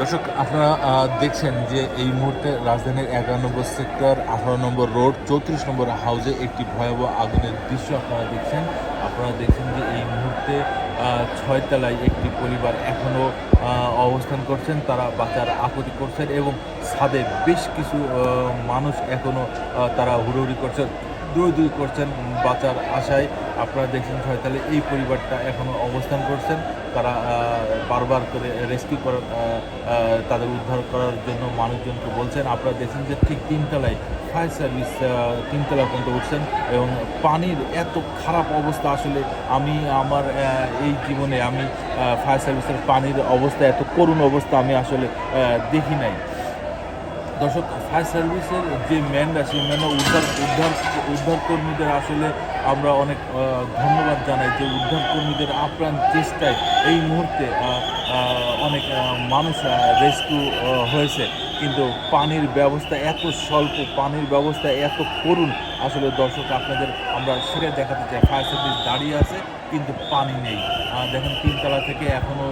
দর্শক, আপনারা দেখছেন যে এই মুহূর্তে রাজধানীর এগারো নম্বর সেক্টর আঠারো নম্বর রোড, চৌত্রিশ নম্বর হাউসে একটি ভয়াবহ আগুনের দৃশ্য আপনারা দেখছেন। আপনারা দেখছেন যে এই মুহূর্তে ছয়তলায় একটি পরিবার এখনও অবস্থান করছেন। তারা বাঁচার আকুতি করছেন এবং ছাদে বেশ কিছু মানুষ এখনও তারা হুড়োহুড়ি করছেন। দৌড়দৌড়ি করছেন বাঁচার আশায়। আপনারা দেখছেন ছয়তালে এই পরিবারটা এখনও অবস্থান করছেন। তারা বারবার করে রেস্কিউ করার তাদের উদ্ধার করার জন্য মানুষজনকে বলছেন। আপনারা দেখছেন যে ঠিক তিনতলায় ফায়ার সার্ভিস তিনতলা পর্যন্ত উঠছেন এবং পানির এত খারাপ অবস্থা আসলে আমি, আমার এই জীবনে আমি ফায়ার সার্ভিসের পানির অবস্থা, এত করুণ অবস্থা আমি আসলে দেখি নাই। দর্শক ফায়ার সার্ভিসের যে ম্যানরা সেই ম্যানরা উদ্ধার উদ্ধার উদ্ধারকর্মীদের আসলে আমরা অনেক ধন্যবাদ জানাই যে উদ্ধারকর্মীদের আপ্রাণ চেষ্টায় এই মুহূর্তে অনেক মানুষ রেস্কিউ হয়েছে। কিন্তু পানির ব্যবস্থা এত স্বল্প পানির ব্যবস্থা এত করুণ আসলে দর্শক আপনাদের আমরা সেটা দেখাতে চাই। ফায়ার সার্ভিস দাঁড়িয়ে আছে কিন্তু পানি নেই। দেখেন তিনতলা থেকে এখনও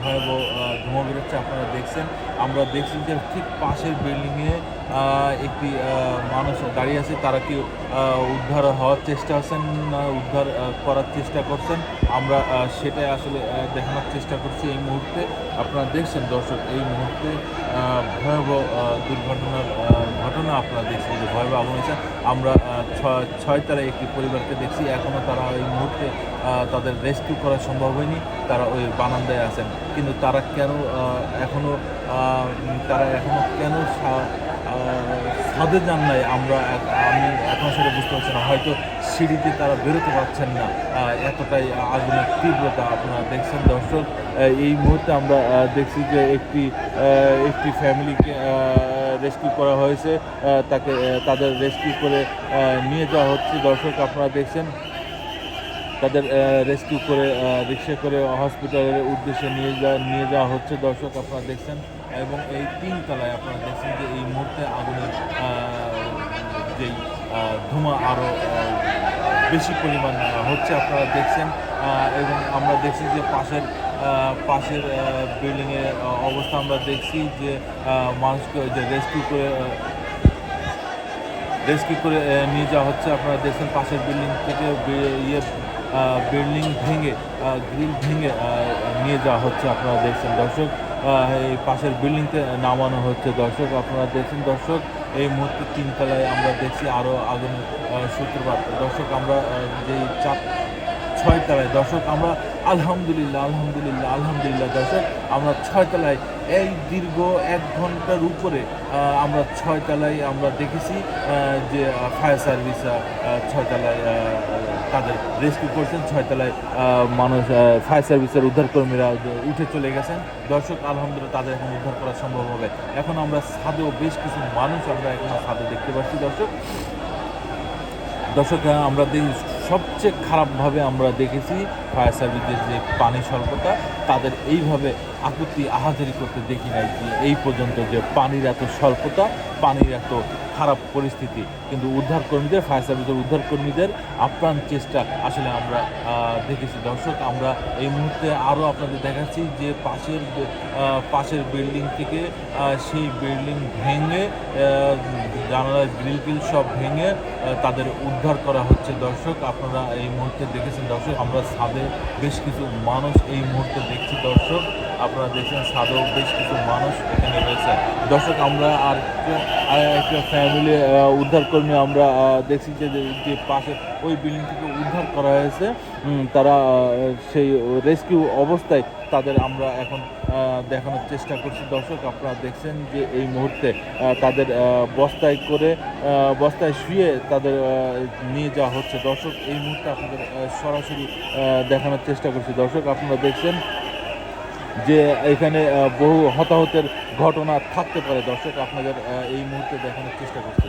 ভয়াবহ ধোঁয়া বেরোচ্ছে আপনারা দেখছেন। আমরা দেখছি যে ঠিক পাশের বিল্ডিংয়ে একটি মানুষ দাঁড়িয়ে আছে। তারা কি উদ্ধার হওয়ার চেষ্টা আছেন না উদ্ধার করার চেষ্টা করছেন? আমরা সেটাই আসলে দেখানোর চেষ্টা করছি এই মুহূর্তে। আপনারা দেখছেন দর্শক এই মুহূর্তে আহ, ভয়াবহ দুর্ঘটনার ঘটনা আপনারা দেখছেন যে ভয়াবহ আগুন হয়েছে। আমরা ছয় তারা একটি পরিবারকে দেখছি এখনও তারা ওই মুহূর্তে তাদের রেস্কিউ করা সম্ভব হয়নি তারা ওই বানান্দায় আছেন। কিন্তু তারা কেন আহ, এখনও আহ, উম, তারা এখনও কেন ছাদে যান নাই আমরা আমি এখন সেটা বুঝতে পারছি না। হয়তো সিঁড়িতে তারা বেরোতে পারছেন না। এতটাই আগুনের তীব্রতা আপনারা দেখছেন। দর্শক এই মুহূর্তে আমরা দেখছি যে একটি একটি ফ্যামিলিকে রেস্কিউ করা হয়েছে। তাকে তাদের রেস্কিউ করে নিয়ে যাওয়া হচ্ছে। দর্শক, আপনারা দেখছেন তাদের রেস্কিউ করে রিক্সা করে হসপিটালের উদ্দেশ্যে নিয়ে যাওয়া নিয়ে যাওয়া হচ্ছে। দর্শক, আপনারা দেখছেন, এবং এই তিন তলায় আপনারা দেখছেন যে এই মুহূর্তে আগুনের যেই ধোঁয়া আরও বেশি পরিমাণ হচ্ছে। আপনারা দেখছেন এবং আমরা দেখছি যে পাশের পাশের বিল্ডিংয়ের অবস্থা আমরা দেখছি যে মানুষকে যে রেস্কিউ করে রেস্কিউ করে নিয়ে যাওয়া হচ্ছে। আপনারা দেখছেন পাশের বিল্ডিং থেকে ইয়ে বিল্ডিং ভেঙে গ্রিল ভেঙে নিয়ে যাওয়া হচ্ছে আপনারা দেখছেন। দর্শক এই পাশের বিল্ডিংতে নামানো হচ্ছে। দর্শক, আপনারা দেখছেন, দর্শক, এই মুহূর্তে তিনতলায় আমরা দেখছি আরও আগুন সূত্রপাত। দর্শক, আমরা যেই চাপ ছয় তলায় দর্শক, আমরা আলহামদুলিল্লাহ আলহামদুলিল্লাহ আলহামদুলিল্লাহ দর্শক আমরা ছয় তলায় এই দীর্ঘ এক ঘণ্টার উপরে আমরা ছয় তলায় আমরা দেখেছি যে ফায়ার সার্ভিস ছয় তলায় তাদের রেস্কিউ করছেন ছয় তলায় মানুষ ফায়ার সার্ভিসের উদ্ধারকর্মীরা উঠে চলে গেছেন। দর্শক, আলহামদুলিল্লাহ, তাদের এখন উদ্ধার করা সম্ভব হবে। এখন আমরা ছাদেও বেশ কিছু মানুষ আমরা এখন ছাদে দেখতে পাচ্ছি, দর্শক। দর্শক, আমরা সবচেয়ে খারাপভাবে আমরা দেখেছি ফায়ার সার্ভিসের যে পানি স্বল্পতা, তাদের এইভাবে আকুতি আহাজারি করতে দেখি নাই যে এই পর্যন্ত যে পানির এত স্বল্পতা, পানির এত খারাপ পরিস্থিতি কিন্তু উদ্ধার কর্মীদের ফায়ার সার্ভিসের উদ্ধার কর্মীদের আপ্রাণ চেষ্টা আসলে আমরা দেখেছি। দর্শক আমরা এই মুহূর্তে আরও আপনাদের দেখাচ্ছি যে পাশের পাশের বিল্ডিং থেকে সেই বিল্ডিং ভেঙে আহ, জানালা গ্রিল ফিল সব ভেঙে তাদের উদ্ধার করা হচ্ছে। দর্শক আপনারা এই মুহূর্তে দেখেছেন দর্শক আমরা ছাদে বেশ কিছু মানুষ এই মুহূর্তে দেখছি। দর্শক আপনারা দেখছেন ছাদেও বেশ কিছু মানুষ এখানে রয়েছে। দর্শক, আমরা আর একটা- ফ্যামিলি উদ্ধারকর্মী আমরা দেখছি যে- যে পাশে ওই বিল্ডিং থেকে উদ্ধার করা হয়েছে। তারা সেই রেস্কিউ অবস্থায় তাদের আমরা এখন দেখানোর চেষ্টা করছি। দর্শক, আপনারা দেখছেন যে এই মুহূর্তে তাদের বস্তায় করে বস্তায় শুয়ে তাদের নিয়ে যাওয়া হচ্ছে। দর্শক, এই মুহূর্তে আপনাদের সরাসরি দেখানোর চেষ্টা করছি। দর্শক, আপনারা দেখছেন যে এখানে বহু হতাহতের ঘটনা থাকতে পারে। দর্শক আপনাদের এই মুহূর্তে দেখানোর চেষ্টা করছি।